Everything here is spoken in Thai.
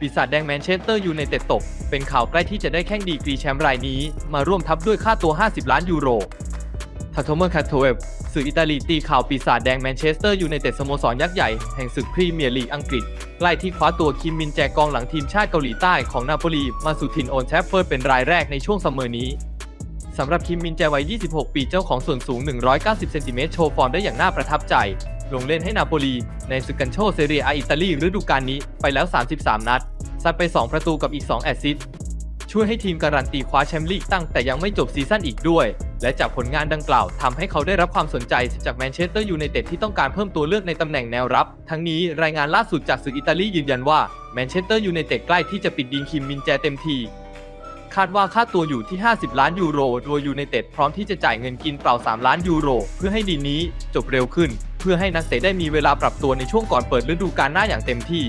ปีศาจแดงแมนเชสเตอร์ยูไนเต็ดตก เป็นข่าวใกล้ที่จะได้แข้งดีกรีแชมป์รายนี้ มาร่วมทัพด้วยค่าตัว 50 ล้านยูโรทาโทเมอร์คาโตเวฟสื่ออิตาลีตีข่าวปีศาจแดงแมนเชสเตอร์ยูไนเต็ดสโมสรยักษ์ใหญ่แห่งศึกพรีเมียร์ลีกอังกฤษใกล้ที่คว้าตัวคิมมินแจกองหลังทีมชาติเกาหลีใต้ของนาโปลีมาสู่ถิ่นโอนแทฟเฟิร์เป็นรายแรกในช่วงซัมเมอร์นี้สำหรับคิมมินแจวัย 26 ปีเจ้าของส่วนสูง 190 เซนติเมตรโชว์ฟอร์มได้อย่างน่าประทับใจ ลงเล่นให้นาโปลีในศึกกันโชเซเรียอาอิตาลีฤดูกาลนี้ไปแล้ว 33 นัด ซัดไป 2 ประตูกับอีก 2 แอสซิสต์ช่วยให้ทีมการันตีคว้าแชมป์ลีกตั้งแต่ยังไม่จบซีซั่นอีกด้วย และจากผลงานดังกล่าวทำให้เขาได้รับความสนใจจากแมนเชสเตอร์ยูไนเต็ดที่ต้องการเพิ่มตัวเลือกในตำแหน่งแนวรับ ทั้งนี้รายงานล่าสุดจากสื่ออิตาลียืนยันว่าแมนเชสเตอร์ยูไนเต็ดใกล้ที่จะปิดดีลคิมมินแจเต็มทีคาดว่าค่าตัวอยู่ที่ 50 ล้านยูโรโดยยูไนเต็ดพร้อมที่จะจ่ายเงินกินเปล่า 3 ล้านยูโร เพื่อให้ดีนี้จบเร็วขึ้น เพื่อให้นักเตะได้มีเวลาปรับตัวในช่วงก่อนเปิดฤดูกาลหน้าอย่างเต็มที่